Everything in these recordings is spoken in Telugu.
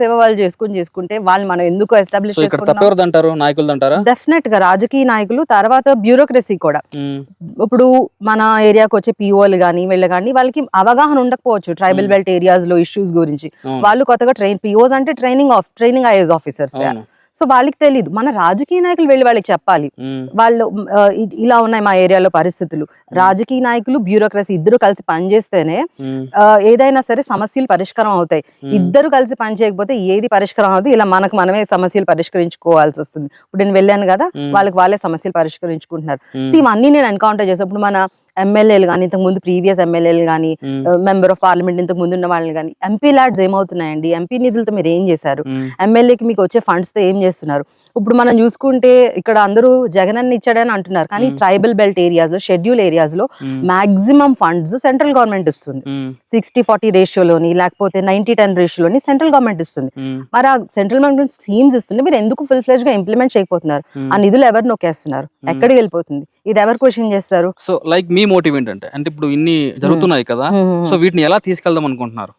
సేవ వాళ్ళు చేసుకుని చేసుకుంటే వాళ్ళు మనం ఎందుకు ఎస్టాబ్లిష్ అంటారు? అంటారా? డెఫినెట్గా రాజకీయ నాయకులు తర్వాత బ్యూరోక్రసీ కూడా. ఇప్పుడు మన ఏరియాకి వచ్చే పిఓలు కానీ వీళ్ళ కానీ వాళ్ళకి అవగాహన ఉండకపోవచ్చు ట్రైబల్. బెల్ట్ ఏరియాస్లో ఇష్యూస్ గురించి. వాళ్ళు కొత్తగా ట్రైన్ పిఓస్ అంటే training of training IS officers so వాళ్ళకి తెలియదు మన రాజకీయ నాయకులు వెళ్ళి వాళ్ళకి చెప్పాలి. వాళ్ళు ఇలా ఉన్నాయి మా ఏరియాలో పరిస్థితులు. రాజకీయ నాయకులు బ్యూరోక్రసీ ఇద్దరు కలిసి పనిచేస్తేనే ఏదైనా సరే సమస్యలు పరిష్కారం అవుతాయి. ఇద్దరు కలిసి పని చేయకపోతే ఏది పరిష్కారం అవుతుంది ఇలా మనకు మనమే సమస్యలు పరిష్కరించుకోవాల్సి వస్తుంది. ఇప్పుడు నేను వెళ్ళాను కదా వాళ్ళకి వాళ్ళే సమస్యలు పరిష్కరించుకుంటున్నారు. సో ఇవన్నీ నేను ఎన్కౌంటర్ చేసినప్పుడు మన ఎమ్మెల్యేలు కానీ ఇంతకు ముందు ప్రీవియస్ ఎమ్మెల్యేలు కానీ మెంబర్ ఆఫ్ పార్లమెంట్ ఇంతకు ముందు ఉన్న వాళ్ళని కానీ ఎంపీ ల్యాడ్స్ ఏమవుతున్నాయండి? ఎంపీ నిధులతో మీరు ఏం చేశారు? ఎమ్మెల్యేకి మీకు వచ్చే ఫండ్స్తో ఏం చేస్తున్నారు? ఇప్పుడు మనం చూసుకుంటే ఇక్కడ అందరూ జగన్ అన్న ఇచ్చాడని అంటున్నారు కానీ. ట్రైబల్ బెల్ట్ ఏరియాస్లో షెడ్యూల్ ఏరియాస్లో మాక్సిమం ఫండ్స్ సెంట్రల్ గవర్నమెంట్ ఇస్తుంది. సిక్స్టీ ఫార్టీ రేషియోలోని లేకపోతే నైన్టీ టెన్ రేషియోలోని సెంట్రల్ గవర్నమెంట్ ఇస్తుంది. మరి ఆ సెంట్రల్ గవర్నమెంట్ స్కీమ్స్ ఇస్తుంది మీరు ఎందుకు ఫుల్ ఫ్లెజ్గా ఇంప్లిమెంట్ చేయకపోతున్నారు. ఆ నిధులు ఎవరు నొక్కేస్తున్నారు? ఎక్కడికి వెళ్ళిపోతుంది? ఇది ఎవరు క్వశ్చన్ చేస్తారు? సో లైక్ మీ మోటివ్ ఏంటంటే? అంటే ఇప్పుడు ఇన్ని జరుగుతున్నాయి కదా సో వీటిని ఎలా తీసుకెళ్దాం అనుకుంటున్నారు?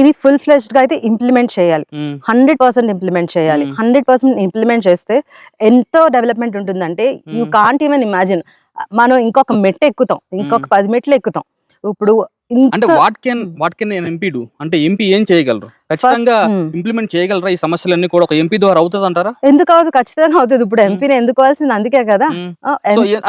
ఇది ఫుల్ ఫ్లెజ్డ్గా అయితే ఇంప్లిమెంట్ చేయాలి. హండ్రెడ్ పర్సెంట్ ఇంప్లిమెంట్ చేయాలి. హండ్రెడ్ పర్సెంట్ ఇంప్లిమెంట్ చేస్తే ఎంతో డెవలప్మెంట్ ఉంటుందంటే యూ. కాంట్ ఈవెన్ ఇమాజిన్ మనం ఇంకొక మెట్టు ఎక్కుతాం. ఇంకొక. పది మెట్లు ఎక్కుతాం. ఇప్పుడు అంటే what can what can MP do అంటే ఎంపీ ఏం చేయగలరు? ఖచ్చితంగా. ఇంప్లిమెంట్ చేయగలరా ఈ సమస్యలన్నీ కూడా? ఒక ఎంపీ ద్వారా అవుతుంది అంటారా? ఎందుకు అవుతుంది? ఖచ్చితంగా అవుతుంది. ఇప్పుడు ఎంపీని ఎందుకు కావాల్సింది? అందుకే కదా.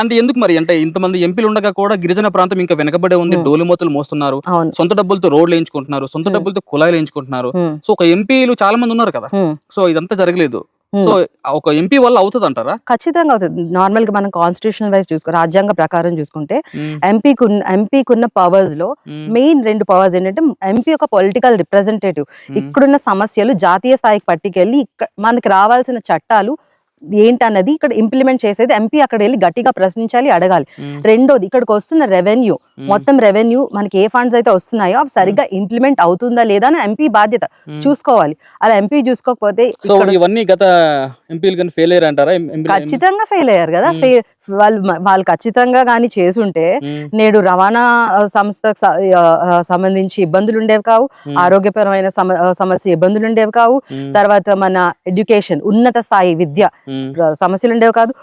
అంటే ఎందుకు మరి? అంటే ఇంతమంది ఎంపీలు ఉండగా కూడా గిరిజన ప్రాంతం ఇంకా వెనకబడే ఉంది. డోలుమోతలు మోస్తున్నారు. సొంత డబ్బులతో రోడ్లు వేయించుకుంటున్నారు. సొంత. డబ్బులతో కుళాయిలు వేయించుకుంటున్నారు. సో ఒక ఎంపీలు చాలా మంది ఉన్నారు కదా. సో ఇదంతా జరగలేదు. సో ఒక ఎంపీ వల్ల అవుతుంది అంటారా ఖచ్చితంగా అవుతుంది నార్మల్గా మనం కాన్స్టిట్యూషన్ వైజ్ చూసుకో రాజ్యాంగ ప్రకారం చూసుకుంటే. ఎంపీకి ఎంపీకి ఉన్న పవర్స్లో. మెయిన్ రెండు పవర్స్ ఏంటంటే ఎంపీ ఒక పొలిటికల్ రిప్రజెంటేటివ్. ఇక్కడున్న సమస్యలు జాతీయ స్థాయికి పట్టుకెళ్ళి ఇక్కడ మనకి రావాల్సిన చట్టాలు ఏంటన్నది ఇక్కడ ఇంప్లిమెంట్ చేసేది ఎంపీ అక్కడ వెళ్ళి గట్టిగా ప్రశ్నించాలి అడగాలి మ్మ్. రెండోది ఇక్కడికి వస్తున్న రెవెన్యూ మ్మ్. మొత్తం రెవెన్యూ మనకి ఏ ఫండ్స్ అయితే వస్తున్నాయో అవి సరిగ్గా ఇంప్లిమెంట్ అవుతుందా లేదా అని ఎంపీ బాధ్యత. చూసుకోవాలి అలా ఎంపీ చూసుకోకపోతే సో ఇక్కడ ఇవన్నీ గత ఎంపీలు కానీ ఫెయిల్ అయ్యారు అంటారా ఎం- ఎంపీలు- ఖచ్చితంగా ఫెయిల్ అయ్యారు కదా వాళ్ళు వాళ్ళు ఖచ్చితంగా కానీ చేసుంటే. నేడు రవాణా సంస్థకు సంబంధించి ఇబ్బందులు ఉండేవి కావు. ఆరోగ్యపరమైన సమస్య ఇబ్బందులు ఉండేవి కావు. తర్వాత మన ఎడ్యుకేషన్ ఉన్నత స్థాయి విద్య సమస్యలు ఉండేవి కాదు.